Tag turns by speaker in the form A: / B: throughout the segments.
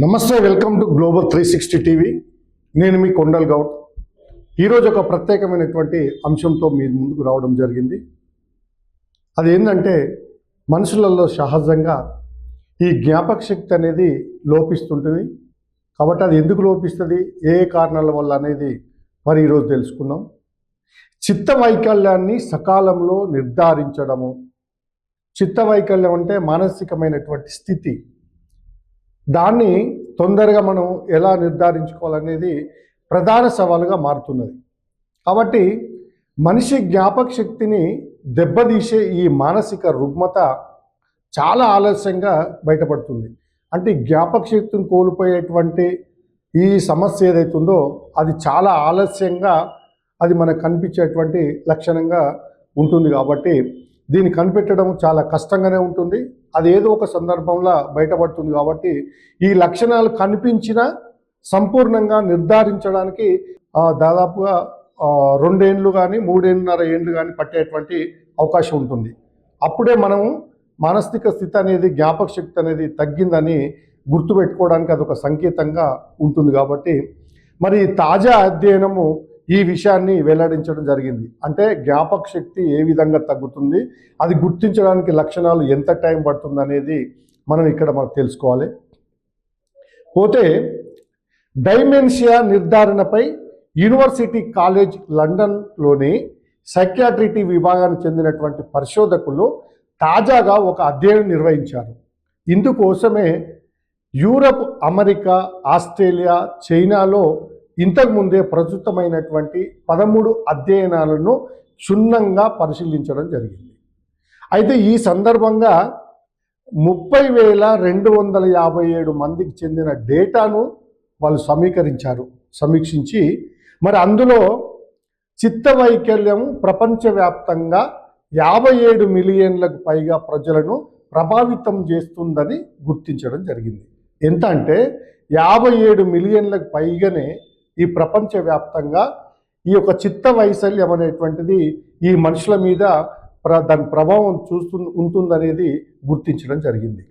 A: నమస్తే welcome to global three sixty TV. నేను మీ కొండల్ గౌడ్. ఈరోజు ఒక ప్రత్యేకమైనటువంటి అంశంతో మీ ముందుకు రావడం జరిగింది. అది ఏంటంటే మనుషులలో సహజంగా ఈ జ్ఞాపక శక్తి అనేది లోపిస్తుంటుంది. కాబట్టి అది ఎందుకు లోపిస్తుంది? ఏ కారణాల వల్ల అనేది మరి ఈరోజు తెలుసుకుందాం. చిత్త వైకల్యాన్ని సకాలంలో నిర్ధారించడము. చిత్త వైకల్యం అంటే మానసికమైనటువంటి స్థితి. దాన్ని తొందరగా మనం ఎలా నిర్ధారించుకోవాలనేది ప్రధాన సవాలుగా మారుతున్నది. కాబట్టి మనిషి జ్ఞాపక శక్తిని దెబ్బతీసే ఈ మానసిక రుగ్మత చాలా ఆలస్యంగా బయటపడుతుంది. అంటే జ్ఞాపక శక్తిని కోల్పోయేటువంటి ఈ సమస్య ఏదైతుందో అది చాలా ఆలస్యంగా అది మనకు కనిపించేటువంటి లక్షణంగా ఉంటుంది కాబట్టి దీన్ని కనిపెట్టడం చాలా కష్టంగానే ఉంటుంది. అది ఏదో ఒక సందర్భంలో బయటపడుతుంది కాబట్టి ఈ లక్షణాలు కనిపించినా సంపూర్ణంగా నిర్ధారించడానికి దాదాపుగా రెండేండ్లు కానీ మూడేళ్ళన్నర ఏండ్లు కానీ పట్టేటువంటి అవకాశం ఉంటుంది. అప్పుడే మనము మానసిక స్థితి అనేది జ్ఞాపక శక్తి అనేది తగ్గిందని గుర్తుపెట్టుకోవడానికి అదొక సంకేతంగా ఉంటుంది కాబట్టి మరి తాజా అధ్యయనము ఈ విషయాన్ని వెల్లడించడం జరిగింది. అంటే జ్ఞాపక శక్తి ఏ విధంగా తగ్గుతుంది అది గుర్తించడానికి లక్షణాలు ఎంత టైం పడుతుంది అనేది మనం ఇక్కడ మనం తెలుసుకోవాలి. పోతే డైమెన్షియా నిర్ధారణపై యూనివర్సిటీ కాలేజ్ లండన్లోని సైక్యాట్రిటీ విభాగానికి చెందినటువంటి పరిశోధకులు తాజాగా ఒక అధ్యయనం నిర్వహించారు. ఇందుకోసమే యూరప్ అమెరికా ఆస్ట్రేలియా చైనాలో ఇంతకుముందే ప్రస్తుతమైనటువంటి పదమూడు అధ్యయనాలను క్షుణ్ణంగా పరిశీలించడం జరిగింది. అయితే ఈ సందర్భంగా ముప్పై వేల రెండు వందల యాభై ఏడు మందికి చెందిన డేటాను వాళ్ళు సమీకరించారు సమీక్షించి. మరి అందులో చిత్తవైకల్యం ప్రపంచవ్యాప్తంగా యాభై ఏడు మిలియన్లకు పైగా ప్రజలను ప్రభావితం చేస్తుందని గుర్తించడం జరిగింది. ఎంత అంటే యాభై ఏడు మిలియన్లకు పైగానే ఈ ప్రపంచవ్యాప్తంగా ఈ యొక్క చిత్త వైశల్యం అనేటువంటిది ఈ మనుషుల మీద ప్ర దాని ప్రభావం చూస్తు ఉంటుందనేది గుర్తించడం జరిగింది.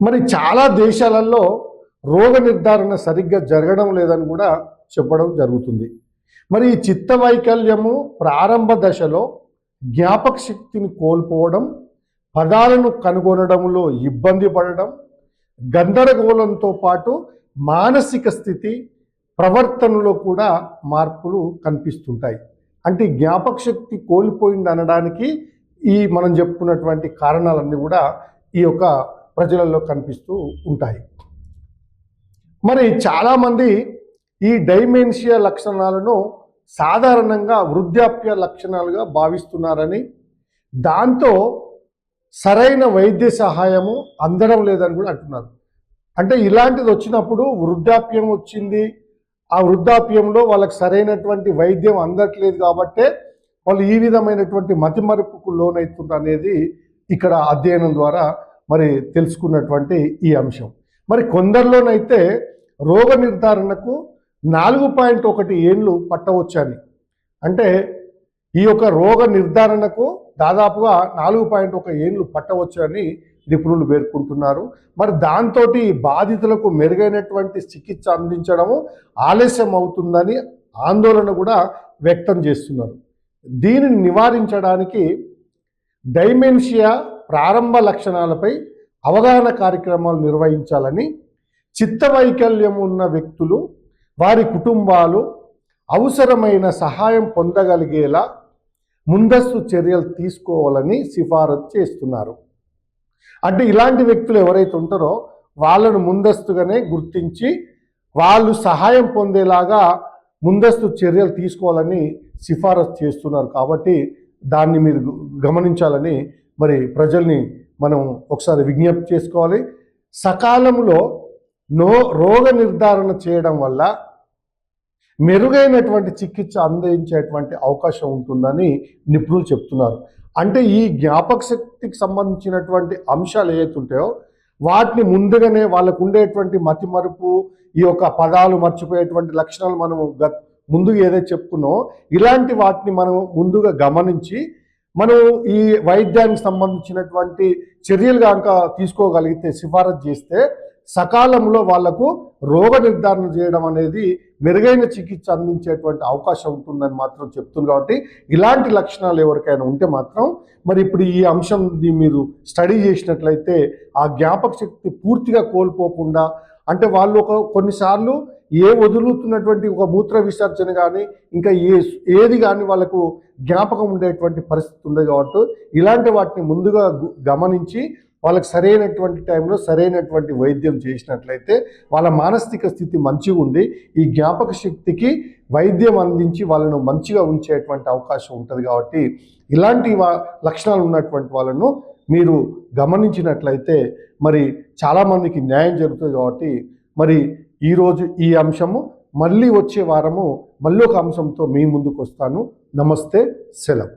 A: మరి చాలా దేశాలలో రోగ నిర్ధారణ సరిగ్గా జరగడం లేదని కూడా చెప్పడం జరుగుతుంది. మరి ఈ చిత్త వైకల్యము ప్రారంభ దశలో జ్ఞాపక శక్తిని కోల్పోవడం పదాలను కనుగొనడంలో ఇబ్బంది పడడం గందరగోళంతో పాటు మానసిక స్థితి ప్రవర్తనలో కూడా మార్పులు కనిపిస్తుంటాయి. అంటే జ్ఞాపక శక్తి కోల్పోయింది అనడానికి ఈ మనం చెప్పుకున్నటువంటి కారణాలన్నీ కూడా ఈ యొక్క ప్రజలలో కనిపిస్తూ ఉంటాయి. మరి చాలామంది ఈ డైమెన్షియా లక్షణాలను సాధారణంగా వృద్ధాప్య లక్షణాలుగా భావిస్తున్నారని దాంతో సరైన వైద్య సహాయము అందడం లేదని కూడా అంటున్నారు. అంటే ఇలాంటిది వచ్చినప్పుడు వృద్ధాప్యం వచ్చింది ఆ వృద్ధాప్యంలో వాళ్ళకి సరైనటువంటి వైద్యం అందట్లేదు కాబట్టే వాళ్ళు ఈ విధమైనటువంటి మతిమరుపుకు లోనవుతుంది అనేది ఇక్కడ అధ్యయనం ద్వారా మరి తెలుసుకున్నటువంటి ఈ అంశం. మరి కొందరిలోనైతే రోగ నిర్ధారణకు నాలుగు పాయింట్ ఒకటి ఏండ్లు పట్టవచ్చని. అంటే ఈ యొక్క రోగ నిర్ధారణకు దాదాపుగా నాలుగు పాయింట్ ఒక ఏళ్ళు పట్టవచ్చు అని నిపుణులు పేర్కొంటున్నారు. మరి దాంతో బాధితులకు మెరుగైనటువంటి చికిత్స అందించడము ఆలస్యం అవుతుందని ఆందోళన కూడా వ్యక్తం చేస్తున్నారు. దీనిని నివారించడానికి డైమెన్షియా ప్రారంభ లక్షణాలపై అవగాహన కార్యక్రమాలు నిర్వహించాలని చిత్తవైకల్యం ఉన్న వ్యక్తులు వారి కుటుంబాలు అవసరమైన సహాయం పొందగలిగేలా ముందస్తు చర్యలు తీసుకోవాలని సిఫారసు చేస్తున్నారు. అంటే ఇలాంటి వ్యక్తులు ఎవరైతే ఉంటారో వాళ్ళను ముందస్తుగానే గుర్తించి వాళ్ళు సహాయం పొందేలాగా ముందస్తు చర్యలు తీసుకోవాలని సిఫారసు చేస్తున్నారు. కాబట్టి దాన్ని మీరు గమనించాలని మరి ప్రజల్ని మనం ఒకసారి విజ్ఞప్తి చేసుకోవాలి. సకాలంలో నో రోగ నిర్ధారణ చేయడం వల్ల మెరుగైనటువంటి చికిత్స అందించేటువంటి అవకాశం ఉంటుందని నిపుణులు చెప్తున్నారు. అంటే ఈ జ్ఞాపక శక్తికి సంబంధించినటువంటి అంశాలు ఏవైతే ఉంటాయో వాటిని ముందుగానే వాళ్ళకు ఉండేటువంటి మతిమరుపు ఈ యొక్క పదాలు మర్చిపోయేటువంటి లక్షణాలు మనం గత ముందుగా ఏదైతే చెప్పుకున్నామో ఇలాంటి వాటిని మనం ముందుగా గమనించి మనం ఈ వైద్యానికి సంబంధించినటువంటి చర్యలు కనుక తీసుకోగలిగితే సిఫారసు చేస్తే సకాలంలో వాళ్ళకు రోగ నిర్ధారణ చేయడం అనేది మెరుగైన చికిత్స అందించేటువంటి అవకాశం ఉంటుందని మాత్రం చెప్తుంది కాబట్టి ఇలాంటి లక్షణాలు ఎవరికైనా ఉంటే మాత్రం మరి ఇప్పుడు ఈ అంశంని మీరు స్టడీ చేసినట్లయితే ఆ జ్ఞాపక శక్తి పూర్తిగా కోల్పోకుండా అంటే వాళ్ళు ఒక కొన్నిసార్లు ఏ వదులుతున్నటువంటి ఒక మూత్ర విసర్జన కానీ ఇంకా ఏ ఏది కానీ వాళ్ళకు జ్ఞాపకం ఉండేటువంటి పరిస్థితి ఉంది కాబట్టి ఇలాంటి వాటిని ముందుగా గమనించి వాళ్ళకి సరైనటువంటి టైంలో సరైనటువంటి వైద్యం చేసినట్లయితే వాళ్ళ మానసిక స్థితి మంచిగా ఉండి ఈ జ్ఞాపక శక్తికి వైద్యం అందించి వాళ్ళను మంచిగా ఉంచేటువంటి అవకాశం ఉంటుంది కాబట్టి ఇలాంటి వా లక్షణాలు ఉన్నటువంటి వాళ్ళను మీరు గమనించినట్లయితే మరి చాలామందికి న్యాయం జరుగుతుంది కాబట్టి మరి ఈరోజు ఈ అంశము మళ్ళీ వచ్చే వారము మళ్ళీ ఒక అంశంతో మీ ముందుకు వస్తాను నమస్తే సెలవు.